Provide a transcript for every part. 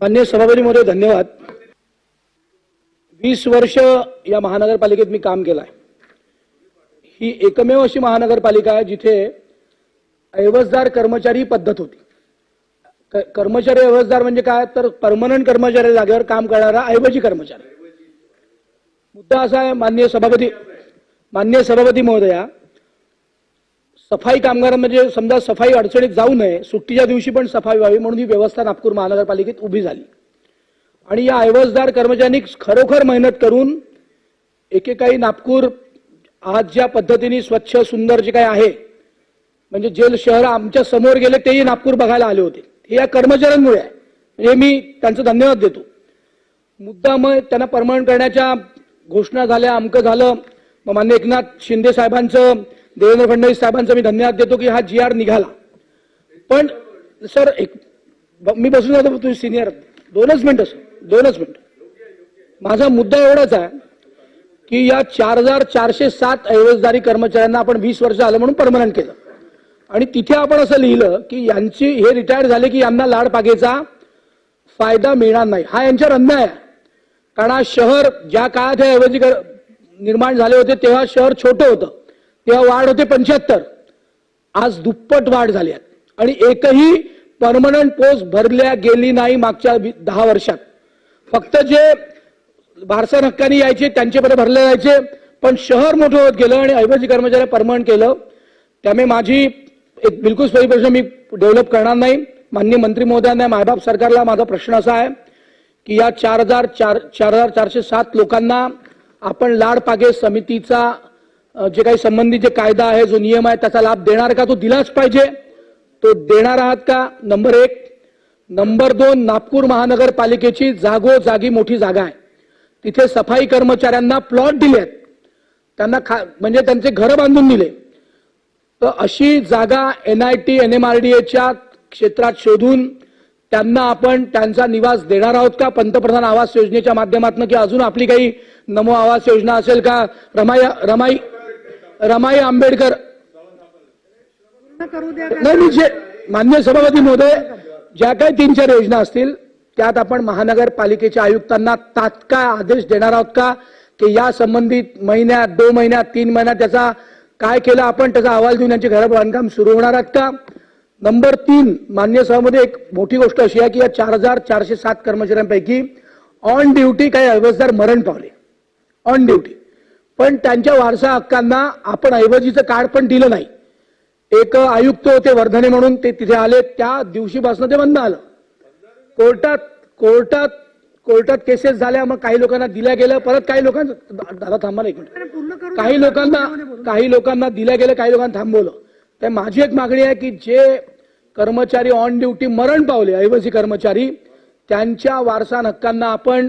मान्य सभापती महोदय धन्यवाद. वीस वर्ष या महानगरपालिकेत मी काम केलं आहे. ही एकमेव अशी महानगरपालिका आहे जिथे ऐवजदार कर्मचारी पद्धत होती. कर्मचारी ऐवजदार म्हणजे काय? तर परमनंट कर्मचारी जागेवर काम करणारा ऐवजी कर्मचारी. मुद्दा असा आहे मान्य सभापती मान्य सभापती महोदया सफाई कामगार म्हणजे समजा सफाई अडचणीत जाऊ नये सुट्टीच्या दिवशी पण सफाई व्हावी म्हणून ही व्यवस्था नागपूर महानगरपालिकेत उभी झाली. आणि या ऐवजदार कर्मचाऱ्यांनी खरोखर मेहनत करून एकेकाळी नागपूर आज ज्या पद्धतीने स्वच्छ सुंदर जे काही आहे म्हणजे जेल शहर आमच्यासमोर गेले तेही नागपूर बघायला आले होते. हे या कर्मचाऱ्यांमुळे आहे. हे मी त्यांचं धन्यवाद देतो. मुद्दा मग त्यांना परमनंट करण्याच्या घोषणा झाल्या अमकं झालं. मग मान्य एकनाथ शिंदे साहेबांचं देवेंद्र फडणवीस साहेबांचं मी धन्यवाद देतो की हा जी आर निघाला. पण सर एक ब- मी बसून जातो तुम्ही सिनियर दोनच मिनटं सर. दोनच मिनट. माझा मुद्दा एवढाच आहे की या चार हजार चारशे सात ऐवजदारी कर्मचाऱ्यांना आपण वीस वर्ष आलं म्हणून परमनंट केलं. आणि तिथे आपण असं लिहिलं की यांची हे रिटायर झाले की यांना लाडपागेचा फायदा मिळणार नाही. हा यांच्यावर अन्याय आहे. कारण शहर ज्या काळात हे ऐवजी निर्माण झाले होते तेव्हा शहर छोटं होतं. तेव्हा वाढ होते पंच्याहत्तर. आज दुप्पट वाढ झाली आहे. आणि एकही परमनंट पोस्ट भरल्या गेली नाही मागच्या दहा वर्षात. फक्त जे भारसा हक्काने यायचे त्यांच्याकडे भरले जायचे पण शहर मोठं होत गेलं आणि ऐवजी कर्मचारी परमनंट केलं त्यामुळे माझी एक बिलकुल सोयी प्रश्न मी डेव्हलप करणार नाही. मान्य मंत्री महोदयांना मायबाप सरकारला माझा प्रश्न असा आहे की या चार हजार चार चार हजार चारशे सात लोकांना आपण लाडपागे समितीचा जे काही संबंधित जे कायदा आहे जो नियम आहे त्याचा लाभ देणार का? तो दिलाच पाहिजे. तो देणार आहात का? नंबर एक. नंबर दोन नागपूर महानगरपालिकेची जागोजागी मोठी जागा आहे. तिथे सफाई कर्मचाऱ्यांना प्लॉट दिले आहेत त्यांना खा म्हणजे त्यांचे घरं बांधून दिले. तर अशी जागा N I T N M R D एच्या क्षेत्रात शोधून त्यांना आपण त्यांचा निवास देणार आहोत का? पंतप्रधान आवास योजनेच्या माध्यमातून की अजून आपली काही नमो आवास योजना असेल का? रमाई रमाई रमाई आंबेडकर. नाही मी जे मान्य सभापती महोदय ज्या काही तीन चार योजना असतील त्यात आपण महानगरपालिकेच्या आयुक्तांना तात्काळ आदेश देणार आहोत का? की या संबंधित महिन्यात दोन महिन्यात तीन महिन्यात त्याचा काय केलं आपण त्याचा अहवाल देऊन यांचे घर बांधकाम सुरू होणार आहेत का? नंबर तीन मान्य सभामध्ये एक मोठी गोष्ट अशी आहे की या चार हजार चारशे सात कर्मचाऱ्यांपैकी ऑन ड्युटी काही ऐवजदार मरण पावले. ऑन ड्युटी पण त्यांच्या वारसा हक्कांना आपण ऐवजीचं कार्ड पण दिलं नाही. एक आयुक्त होते वर्धने म्हणून ते तिथे आले. त्या दिवशीपासून ते बंद आलं कोर्टात कोर्टात कोर्टात केसेस झाल्या मग काही लोकांना दिल्या गेलं परत काही लोकांना दादा थांबा एक मिनिट. काही लोकांना काही लोकांना दिल्या गेलं काही लोकांना थांबवलं. तर माझी एक मागणी आहे की जे कर्मचारी ऑन ड्युटी मरण पावले ऐवजी कर्मचारी. त्यांच्या वारसा हक्कांना आपण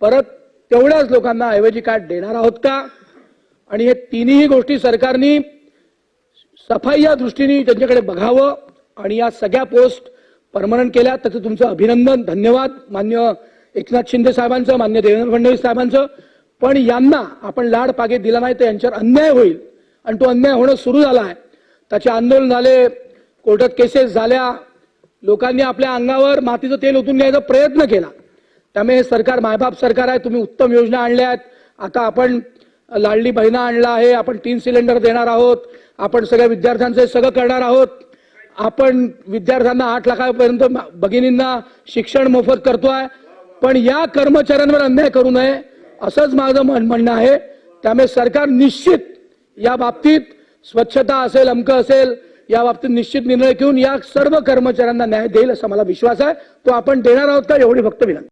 परत तेवढ्याच लोकांना ऐवजी कार्ड देणार आहोत का? आणि हे तिन्ही गोष्टी सरकारनी सफाई या दृष्टीने त्यांच्याकडे बघावं आणि या सगळ्या पोस्ट परमनंट केल्या. त्याचं तुमचं अभिनंदन धन्यवाद. मान्य एकनाथ शिंदे साहेबांचं मान्य देवेंद्र फडणवीस साहेबांचं. पण यांना आपण लाड पागे दिला नाही तर यांच्यावर अन्याय होईल. आणि तो अन्याय होणं सुरू झाला आहे. त्याचे आंदोलन झाले कोर्टात केसेस झाल्या लोकांनी आपल्या अंगावर मातीचं तेल ओतून घ्यायचा प्रयत्न केला. त्यामुळे हे सरकार मायबाप सरकार आहे तुम्ही उत्तम योजना आणल्या आहेत. आता आपण लाडली बहिणा आणला आहे आपण तीन सिलेंडर देणार आहोत आपण सगळ्या विद्यार्थ्यांचं सगळं करणार आहोत. आपण विद्यार्थ्यांना आठ लाखापर्यंत भगिनींना शिक्षण मोफत करतोय पण या कर्मचाऱ्यांवर अन्याय करू नये असंच माझं म्हण- म्हणणं आहे. त्यामुळे सरकार निश्चित या बाबतीत स्वच्छता असेल अमकं असेल या बाबतीत निश्चित निर्णय घेऊन या सर्व कर्मचाऱ्यांना न्याय देईल असा मला विश्वास आहे. तो आपण देणार आहोत का एवढी फक्त विनंती.